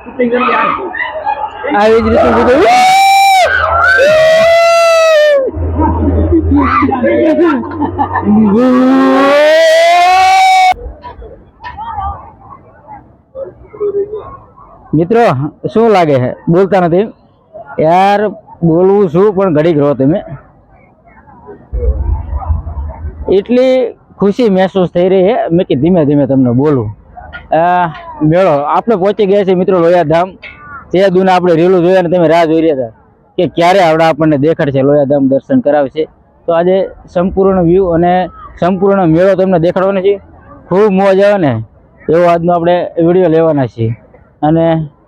આવી જ રીતે બધું મિત્રો શું લાગે છે બોલતા નથી યાર બોલવું શું પણ ઘડીક રહો તમે એટલી ખુશી મહેસૂસ થઈ રહી છે મેં કે ધીમે ધીમે તમને બોલું આ મેળો. આપણે પહોંચી ગયા છે મિત્રો લોયાધામ. તે દૂના આપણે રીલું જોયા અને તમે રાહ જોઈ રહ્યા હતા કે ક્યારે આપણે આપણને દેખાડશે લોયાધામ દર્શન કરાવશે. તો આજે સંપૂર્ણ વ્યૂ અને સંપૂર્ણ મેળો તમને દેખાડવાનો છે. ખૂબ મોજ આવે ને એવો આજનો આપણે વીડિયો લેવાના છીએ. અને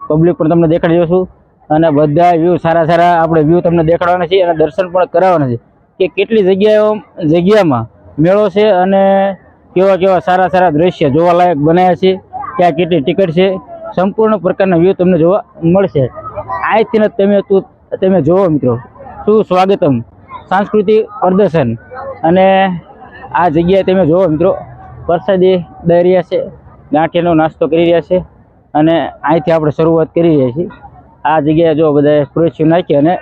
પબ્લિક પણ તમને દેખાડી દઈશું અને બધા વ્યૂ સારા સારા આપણે વ્યૂ તમને દેખાડવાના છે અને દર્શન પણ કરાવવાના છે. કે કેટલી જગ્યાઓ, જગ્યામાં મેળો છે અને કેવા કેવા સારા સારા દ્રશ્ય જોવાલાયક બનાવ્યા છે. ક્યાં કેટલી ટિકિટ છે? સંપૂર્ણ પ્રકારના વ્યૂ તમને જોવા મળશે. જ તમે તું, તમે જોવો મિત્રો. શું સ્વાગતમ? સાંસ્કૃતિક પ્રદર્શન. અને આ જગ્યાએ તમે જોવો મિત્રો. પ્રસાદી દઈ રહ્યા છે. ગાંઠિયાનો નાસ્તો કરી રહ્યા છે. અને અહીંથી આપણે શરૂઆત કરી રહ્યા છીએ. આ જગ્યાએ જો બધા ખુરશીઓ નાખી અને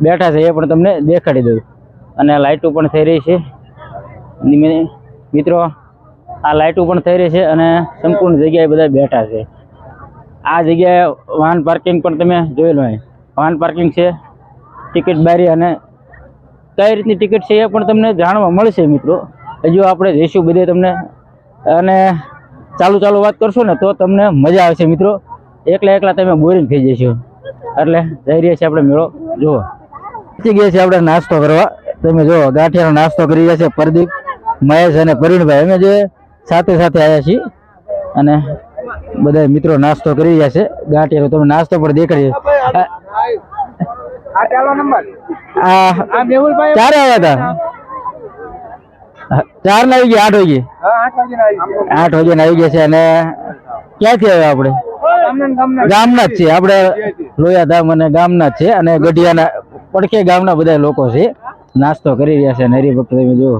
બેઠા છે એ પણ તમને દેખાડી દઉં. અને લાઇટો પણ થઈ રહી છે. મિત્રો આ લાઇટો પણ થઈ રહી છે અને સંપૂર્ણ જગ્યાએ બધા બેઠા છે. આ જગ્યાએ વાહન પાર્કિંગ પણ તમે જોઈ અહીં. વાહન પાર્કિંગ છે ટિકિટ બારી અને કઈ રીતની ટિકિટ છે એ પણ તમને જાણવા મળશે મિત્રો. હજુ આપણે જઈશું બધે તમને. અને ચાલુ ચાલુ વાત કરશો ને તો તમને મજા આવશે મિત્રો. એકલા એકલા તમે બોરિંગ થઈ જશો. એટલે જઈ રહ્યા છીએ આપણે મેળો. જુઓ. પહોંચી ગયા છીએ આપણે નાસ્તો કરવા. તમે જુઓ, ગાંઠિયાનો નાસ્તો કરી રહ્યા છે પ્રદીપ, મહેશ અને પરિણભાઈ. અમે જે સાથે સાથે આવ્યા છીએ. અને બધા મિત્રો નાસ્તો કરી રહ્યા છે. ગાંઠિયાનો તમે નાસ્તો પણ દેખાડીએ. ચારે આવ્યા હતા? ચાર ના આવી ગયા, આઠ વાગે. આઠ વાગે આવી ગયા છે અને ક્યાંથી આવ્યા આપણે? ગામના જ છે આપણે લોયાધામ અને ગામના જ છે અને ગઢિયાના, પડખે ગામના બધા લોકો છે. નાસ્તો કરી રહ્યા છે અને હરિભક્ત તમે જુઓ.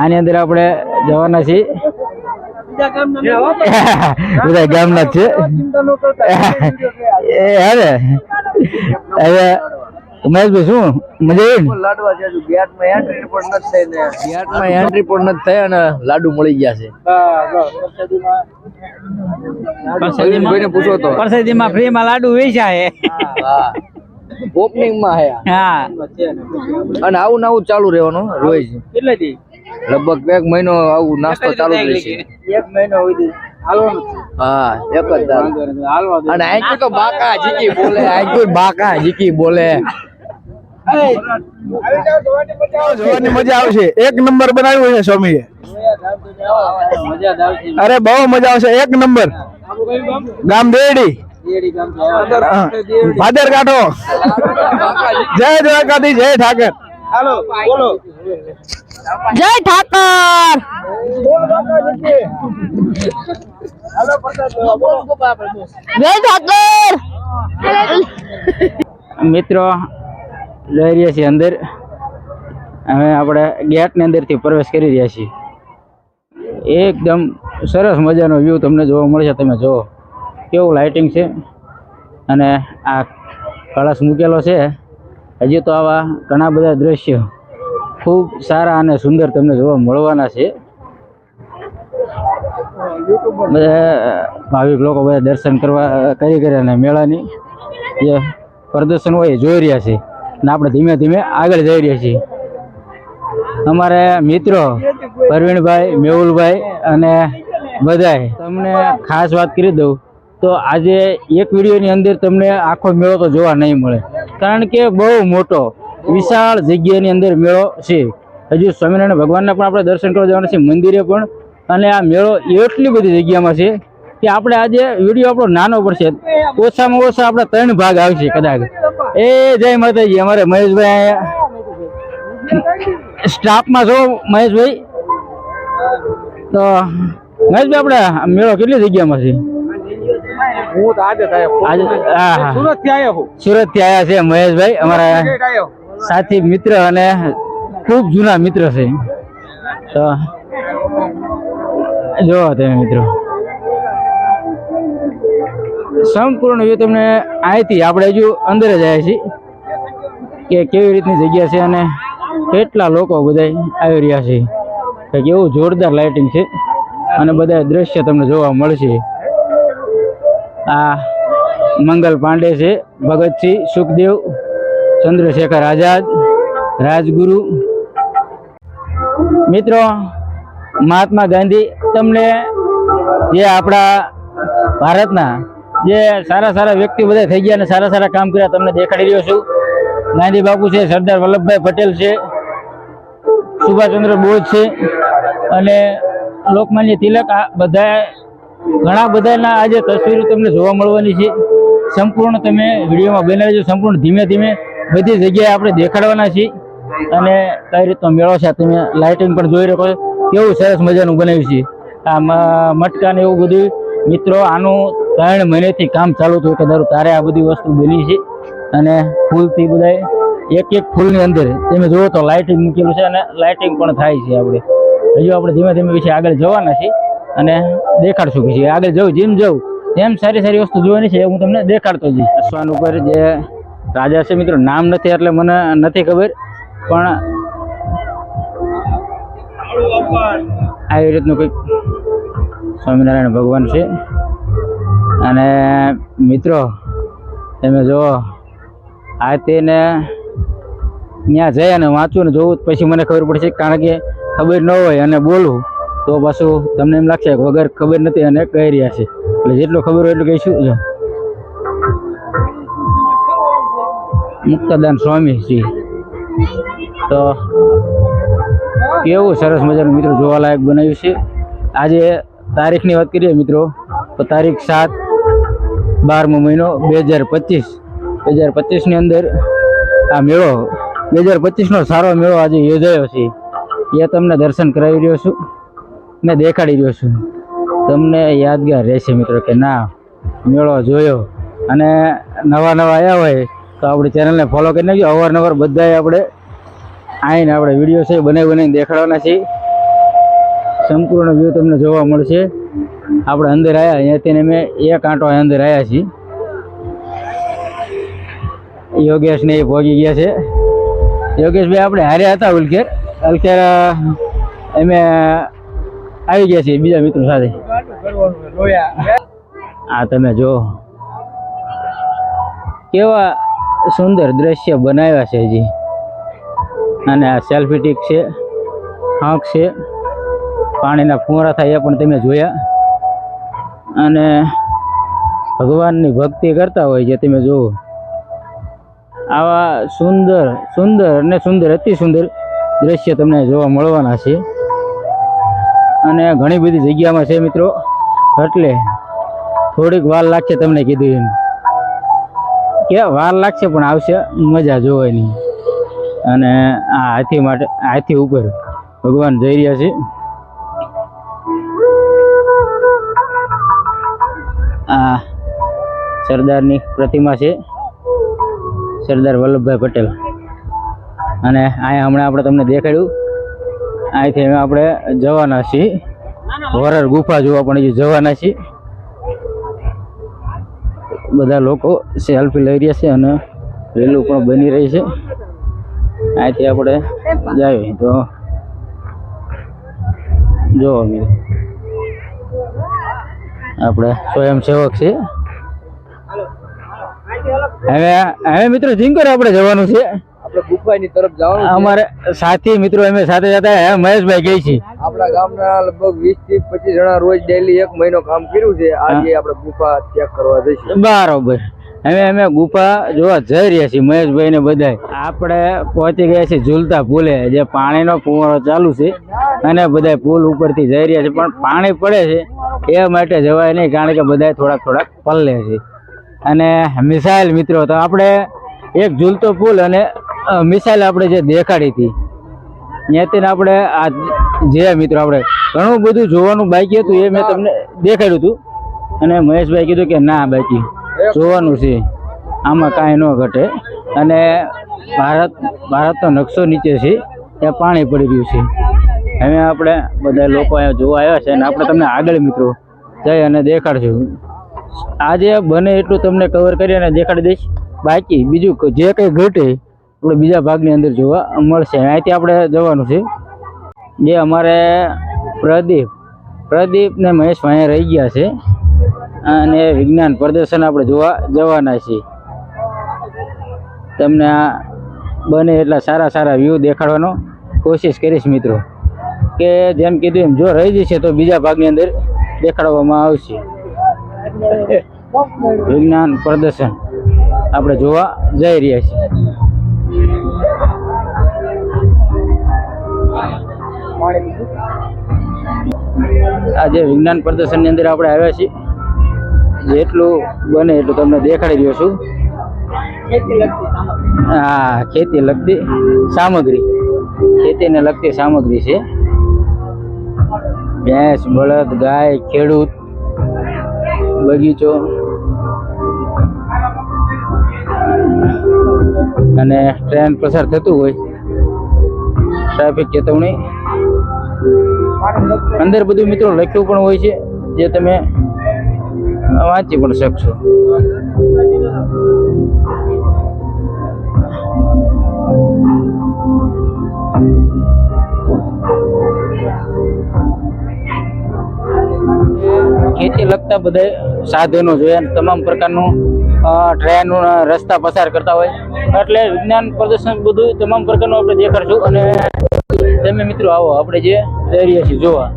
આની અંદર આપણે જવાના છીએ. બધા ગામના છે. એ હવે. હવે ઉમેશભાઈ શું? મજા આવી છે ગેટમાં એન્ટ્રી પણ નથી થઈ ને. ગેટમાં એન્ટ્રી પણ નથી થઈ અને લાડુ મળી ગયા છે. ભાઈને પૂછો તો પરસેદીમાં ફ્રીમાં લાડુ વેચાય. હા. ઓપનિંગમાં હે હા. અને આવું ને આવું ચાલુ રહેવાનું રોજ કેટલા દી લગભગ એક મહિનો આવું નાસ્તો ચાલુ જ રહેશે. એક મહિનો સુધી હાલવાનું હા એક જ અને આંખી તો બાકા જીકી બોલે આંખી બાકા જીકી બોલે. જોવાની મજા આવશે. એક નંબર બનાવ્યું છે સ્વામીએ. અરે બહુ મજા આવશે. એક નંબર. ગામ દેડી. ભાદર કાંઠો. જય દ્વારકાધીશ જય ઠાકર. હાલો બોલો. જય ઠાકર. જય ઠાકર. મિત્રો જઈ રહ્યા છીએ અંદર. હવે આપણે ગેટની અંદરથી પ્રવેશ કરી રહ્યા છીએ. એકદમ સરસ મજાનો વ્યૂ તમને જોવા મળશે તમે જુઓ. કેવું લાઇટિંગ છે? અને આ કળશ મૂકેલો છે. હજી તો આવા ઘણા બધા દ્રશ્યો ખૂબ સારા અને સુંદર તમને જોવા મળવાના છે. બધા ભાવિક લોકો બધા દર્શન કરવા કરી કરી અને મેળાની. જે પ્રદર્શન હોય એ જોઈ રહ્યા છે અને આપણે ધીમે ધીમે આગળ જઈ રહ્યા છીએ. અમારે મિત્રો પરવીણભાઈ, મેહુલભાઈ અને બધાય તમને ખાસ વાત કરી દઉં. તો આજે એક વિડીયોની અંદર તમને આખો મેળો તો જોવા નહીં મળે. કારણ કે બહુ મોટો, વિશાળ જગ્યાની અંદર મેળો છે. હજુ સ્વામિનારાયણ ભગવાનના પણ આપણે દર્શન કરવા જવાના છે મંદિરે પણ. અને આ મેળો એટલી બધી જગ્યામાં છે કે આપણે આજે વીડિયો આપણો નાનો પડશે. ઓછામાં ઓછા આપણે ત્રણ ભાગ આવશે કદાચ. એ જય માતાજી, અમારે મહેશભાઈ અહીંયા સ્ટાફમાં છો મહેશભાઈ? તો મહેશભાઈ, આપણે મેળો કેટલી જગ્યામાં છે? હું તો આજે સુરતથી આવ્યો સુરતથી આવ્યા છે મહેશભાઈ અમારા સાથી મિત્ર અને ખૂબ જૂના મિત્ર છે. તો જોવો તમે મિત્રો. સંપૂર્ણ વ્યૂ તમને અહીંથી આપણે હજુ અંદર જ આવ્યા છીએ કે કેવી રીતની જગ્યા છે અને કેટલા લોકો બધા આવી રહ્યા છે. કે કેવું જોરદાર લાઇટિંગ છે અને બધા દ્રશ્ય તમને જોવા મળશે. આ મંગલ પાંડે છે, ભગતસિંહ, સુખદેવ, ચંદ્રશેખર આઝાદ, રાજગુરુ. મિત્રો, મહાત્મા ગાંધી, તમને જે આપણા ભારતના જે સારા સારા વ્યક્તિ બધા થઈ ગયા અને સારા સારા કામ કર્યા, તમને દેખાડી રહ્યો છું. ગાંધી બાપુ છે, સરદાર વલ્લભભાઈ પટેલ છે, સુભાષચંદ્ર બોઝ છે, અને લોકમાન્ય તિલક, આ બધા ઘણા બધાના આજે તસવીરો તમને જોવા મળવાની છે. સંપૂર્ણ તમે વિડીયોમાં બનાવી દેજો. સંપૂર્ણ ધીમે ધીમે બધી જગ્યાએ આપણે દેખાડવાના છીએ. અને કઈ રીતનો મેળો છે તમે લાઇટિંગ પણ જોઈ શકો છો. કેવું સરસ મજાનું બનાવ્યું છે. આ મટકા ને એવું બધું. મિત્રો, આનું ત્રણ મહિનેથી કામ ચાલુ થયું કે દર તારે આ બધી વસ્તુ બની છે. અને ફૂલથી બધા એક એક ફૂલની અંદર તમે જુઓ તો લાઇટિંગ મૂકેલું છે અને લાઇટિંગ પણ થાય છે આપણે. હજુ આપણે ધીમે ધીમે વિશે આગળ જવાના છીએ. અને દેખાડશું કે આગળ જવું, જેમ જવું, તેમ સારી સારી વસ્તુ જોવાની છે, હું તમને દેખાડતો જઈશ. અશ્વાન ઉપર જે રાજા છે, મિત્રો, નામ નથી, એટલે મને નથી ખબર, પણ આવી રીતનું કંઈક સ્વામિનારાયણ ભગવાન છે. અને મિત્રો, તમે જુઓ, આ તેને ત્યાં જઈ અને વાંચું ને જોવું, પછી મને ખબર પડશે, કારણ કે ખબર ન હોય અને બોલું. તો પાછું તમને એમ લાગશે કે વગર ખબર નથી અને કહી રહ્યા છે. એટલે જેટલું ખબર હોય એટલું કહીશું જો મુક્તદાન સ્વામીજી. તો કેવું સરસ મજાનું મિત્રો જોવાલાયક બનાવ્યું છે. આજે તારીખની વાત કરીએ મિત્રો, તો તારીખ સાત બારમો મહિનો બે હજાર પચીસ. બે હજાર પચીસની અંદર આ મેળો, બે હજાર પચીસનો સારો મેળો આજે યોજાયો છે. એ તમને દર્શન કરાવી રહ્યો છું. ને દેખાડી રહ્યો છું. તમને યાદગાર રહેશે મિત્રો કે ના, મેળો જોયો. અને નવા નવા આવ્યા હોય તો આપણી ચેનલને ફોલો કરી નાખજો. અવારનવાર બધાએ આપણે આવીને આપણે વીડિયો છે બનાવી બનાવીને દેખાડવાના છીએ. સંપૂર્ણ વ્યૂ તમને જોવા મળશે. આપણે અંદર આવ્યા અહીંયાથી અમે એક આંટો અંદર આવ્યા છીએ. યોગેશને એ ભોગી ગયા છે. યોગેશભાઈ, આપણે હાર્યા હતા ઉલખેર અલખેર અમે આવી ગયા છીએ બીજા મિત્રો સાથે. આ તમે જો કેવા સુંદર દ્રશ્ય બનાવ્યા છે હજી. અને આ સેલ્ફી ટીક છે હાંક છે, પાણીના ફુવારા થાય એ પણ તમે જોયા. અને ભગવાનની ભક્તિ કરતા હોય જે તમે જુઓ. આવા સુંદર સુંદર અને સુંદર, અતિ સુંદર દ્રશ્ય તમને જોવા મળવાના છે. અને ઘણી બધી જગ્યામાં છે મિત્રો. એટલે થોડીક વાર લાગશે તમને કીધું એમ. કે વાર લાગશે પણ આવશે, મજા જોવાની. અને આ હાથી માટે, હાથી ઉપર ભગવાન જઈ રહ્યા છે. આ સરદારની પ્રતિમા છે. સરદાર વલ્લભભાઈ પટેલ. અને અહીંયા હમણાં આપણે તમને દેખાડ્યું. અહીંથી હવે આપણે જવાના છીએ. વરર ગુફા જોવા પણ હજી જવાના છીએ. બધા લોકો સેલ્ફી લઈ રહ્યા છે અને રેલું પણ બની રહી છે. અહીંથી આપણે જઈએ. તો જો મળે આપણે સ્વયંસેવક છે હવે હવે મિત્રો જિંકર આપણે જવાનું છે. આપણે ગુફાની તરફ જવાનું અમારે સાથી મિત્રો અમે સાથે જતા હે મહેશભાઈ ગઈ છે. આપણા ગામના લગભગ વીસથી પચીસ જણા રોજ ડેલી એક મહિનો કામ કર્યું છે. આજે આપણે ગુફા ચેક કરવા જઈશું. બરોબર. હવે અમે ગુફા જોવા જઈ રહ્યા છીએ મહેશભાઈ ને બધા આપણે પહોંચી ગયા છીએ ઝૂલતા પુલે જે પાણીનો કુંવરો ચાલુ છે. અને બધા પુલ ઉપરથી જઈ રહ્યા છે. પણ પાણી પડે છે એ માટે જવાય નહીં કારણ કે બધા થોડાક થોડાક પલ્લે છે. અને મિસાઇલ મિત્રો તો આપણે એક ઝૂલતો પુલ અને મિસાઇલ આપણે જે દેખાડી હતી ત્યાંથી આપણે આ જે મિત્રો આપણે ઘણું બધું જોવાનું બાકી હતું એ મેં તમને દેખાડ્યું હતું. અને મહેશભાઈ કીધું કે ના બાકી, જોવાનું છે. આમાં કાંઈ ન ઘટે. અને ભારત, ભારતનો નકશો નીચે છે, ત્યાં પાણી પડી રહ્યું છે. હવે આપણે બધા લોકો અહીંયા જોવા આવ્યા છે અને આપણે તમને આગળ મિત્રો જઈ અને દેખાડશું. આજે બને એટલું તમને કવર કરી અને દેખાડી દઈશ. બાકી બીજું જે કંઈ ઘટે આપણે બીજા ભાગની અંદર જોવા મળશે. અહીંથી આપણે જવાનું છે. જે અમારે પ્રદીપ પ્રદીપ ને મહેશ અહીંયા રહી ગયા છે. અને વિજ્ઞાન પ્રદર્શન આપણે જોવા જવાના છીએ તમને આ બને એટલા સારા સારા વ્યૂ દેખાડવાનો કોશિશ કરીશ મિત્રો. કે જેમ કીધું એમ જો રહી જશે તો બીજા ભાગની અંદર દેખાડવામાં આવશે. વિજ્ઞાન પ્રદર્શન આપણે જોવા જઈ રહ્યા છીએ. આજે વિજ્ઞાન પ્રદર્શનની અંદર આપણે આવ્યા છીએ. જેટલું બને એટલું તમને દેખાડી રહ્યો છું. હા, ખેતી લગતી સામગ્રી. ખેતીને લગતી સામગ્રી છે. ભેંસ, બળદ, ગાય, ખેડૂત, બગીચો. અને ટ્રેન પસાર થતું હોય. ટ્રાફિક ચેતવણી. અંદર બધું મિત્રો લખ્યું પણ હોય છે, જે તમે વાંચી પણ શકશો. ખેતી લગતા બધા સાધનો જોઈએ તમામ પ્રકારનું ટ્રેન રસ્તા પસાર કરતા હોય. એટલે વિજ્ઞાન પ્રદર્શન બધું તમામ પ્રકારનું આપણે દેખાડશું અને તમે મિત્રો આવો, આપણે જે જઈ રહ્યા છીએ, જોવા.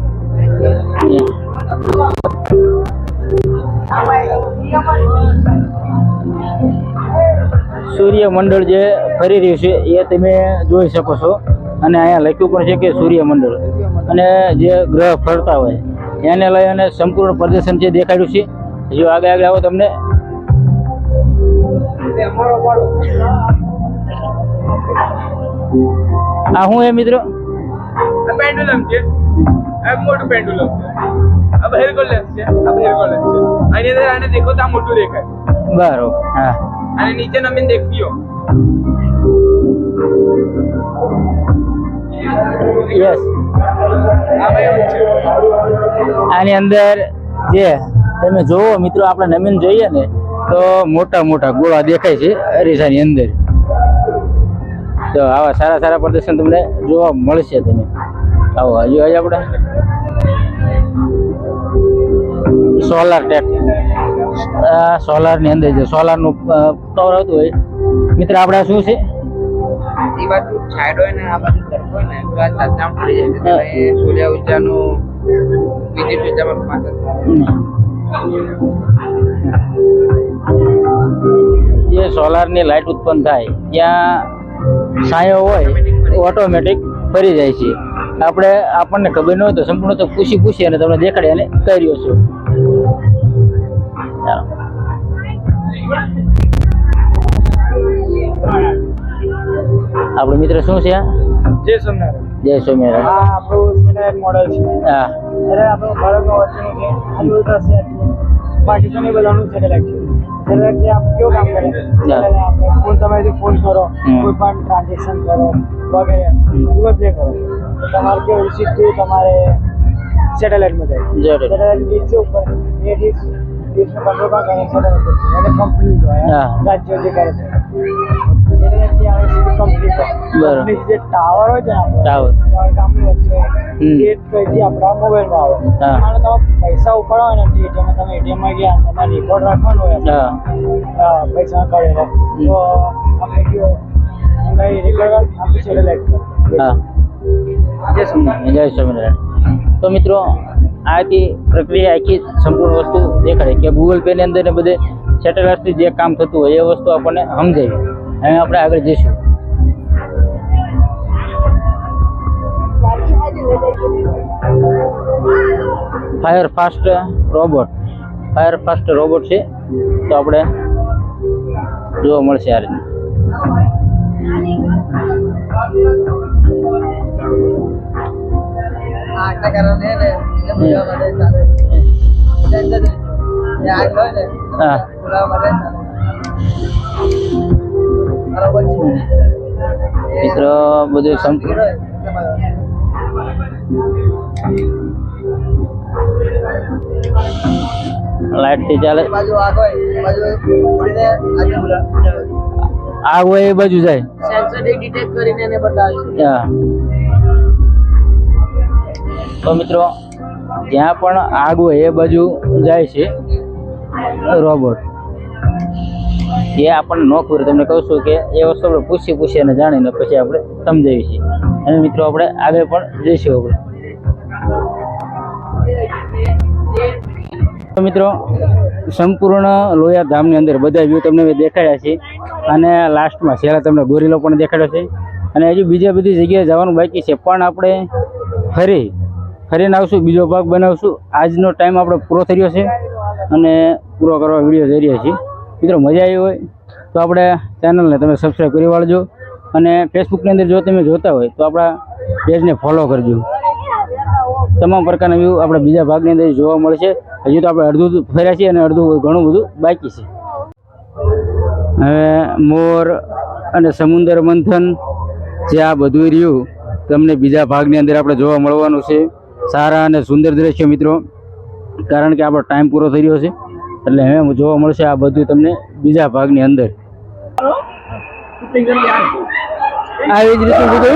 સૂર્યમંડળ જે ફરી રહ્યું છે, એ તમે જોઈ શકો છો. અને અહીંયા લખ્યું પણ છે કે સૂર્યમંડળ અને જે ગ્રહ ફરતા હોય, એને લઈ અને સંપૂર્ણ પ્રદર્શન જે દેખાડ્યું છે, જો આગળ આગળ આવો તમને. આ હું એ મિત્રો? પેન્ડુલમ છે. આ મોટું પેન્ડુલમ છે. આ બહિર્ગોલક છે. આ બહિર્ગોલક છે. આની અંદર આને દેખો તો આ મોટું દેખાય. બરોબર હા. અને નીચે નમીને દેખ્યો. યસ છે. આની અંદર જે તમે જોવો મિત્રો આપણે નમીન જોઈએ ને તો મોટા મોટા ગોળા દેખાય છે અરીસાની અંદર. તો આવા સારા સારા પ્રદર્શન તમને જોવા મળશે તમે આવો હજુ આજે આપણે. Solar tech. સોલારની અંદર જે સોલારનું પાવર આવતું હોય મિત્ર આપણે શું છે? એ બાજુ છાંયડો ને આ બાજુ તડકો ને તો આ તાત્કામ પડી જાય. છે સૂર્ય વિદ્યુત રૂપાંતર જે સોલારની લાઇટ ઉત્પન્ન થાય ત્યાં છાંયો હોય ઓટોમેટિક ફરી જાય છે. આપણે આપણને ખબર ન હોય તો સંપૂર્ણ તો પૂછી પૂછી અને તમને દેખાડે અને કર્યો છું આપણો મિત્ર શું છે? જય સોમનાથ જય સ્વામિનારાયણ. આ આપણું સ્ટેન્ડર્ડ મોડલ છે. હા. ત્યારે આપણું ભારતમાં વચ્ચેનું છે આ સેટ છે. બાકી તો બધાનું છે. સેટેલાઇટ જે આપ કેવું કામ કરે? ફોન તમે ફોન કરો કોઈ પણ ટ્રાન્ઝેક્શન કરો વગેરે. ગૂગલ પ્લે કરો. તમારે કેવું સીધું તમારે સેટેલાઇટમાં જાય. સેટેલાઇટ ડીશ છે ઉપર. એ ડીશ ડીશનું કંટ્રોલ પણ કરે સેટેલાઇટ અને કંપની જો હા. રાજ્યો જે કરે છે. બરાબર. જે ટાવર હોય છે ટાવર. ટાવર ગામની વચ્ચે હમ. એ કઈથી આપણા મોબાઈલમાં આવે. તમે પૈસા ઉપાડવા હોય ને તમે ATM માં ગયા તમારે રિપોર્ટ રાખવાનો હોય. પૈસા કાઢેલા તો આપણે કયો અમે રેકોર્ડ આપી સેટેલાઇટ પર હા. જય સોમનાથ જય સ્વામિનારાયણ. તો મિત્રો આથી પ્રક્રિયા આખી સંપૂર્ણ વસ્તુ દેખાડે કે ગૂગલ પે ની અંદર ને બધે સેટેલાઇટથી જે કામ થતું હોય એ વસ્તુ આપણને સમજાવી હવે આપણે આગળ જઈશું fire fast robot fire fast robot છે તો આપણે જોવા મળશે આ રીતે આ આટલા કારણે હે મિત્રો બધું લાઈટથી ચાલે. આગ હોય એ બાજુ જાય. તો મિત્રો જ્યાં પણ આગ હોય એ બાજુ જાય છે રોબોટ એ આપણને ન ખબર તમને કહું છું કે એ વસ્તુ આપણે પૂછી પૂછી અને જાણીને પછી આપણે સમજાવીએ છીએ. અને મિત્રો આપણે આગળ પણ જઈશું આપણે. મિત્રો, સંપૂર્ણ લોયા ધામની અંદર બધા વ્યૂ તમને દેખાડ્યા છે. અને લાસ્ટમાં છેલ્લા તમને ગોરીલો પણ દેખાડ્યો છે. અને હજુ બીજા બધી જગ્યાએ જવાનું બાકી છે. પણ આપણે ફરી, ફરીને આવશું, બીજો ભાગ બનાવશું. આજનો ટાઈમ આપણો પૂરો થઈ રહ્યો છે. અને પૂરો કરવા વીડિયો જઈ રહ્યા છીએ. મિત્રો મજા આવી હોય તો આપણે ચેનલને તમે સબસ્ક્રાઈબ કરી વાળજો અને ફેસબુકની અંદર જો તમે જોતા હોય તો આપણા પેજને ફોલો કરજો. તમામ પ્રકારના વ્યૂ આપણે બીજા ભાગની અંદર જોવા મળશે. હજુ તો આપણે અડધું ફર્યા છીએ અને અડધું ઘણું બધું બાકી છે. હવે મોર અને સમુદ્ર મંથન જે આ બધું રહ્યું, તમને બીજા ભાગની અંદર આપણે જોવા મળવાનું છે. સારા અને સુંદર દ્રશ્ય મિત્રો, કારણ કે આપણો ટાઈમ પૂરો થઈ રહ્યો છે. એટલે હવે જોવા મળશે આ બધું તમને બીજા ભાગની અંદર આવી જ રીતે!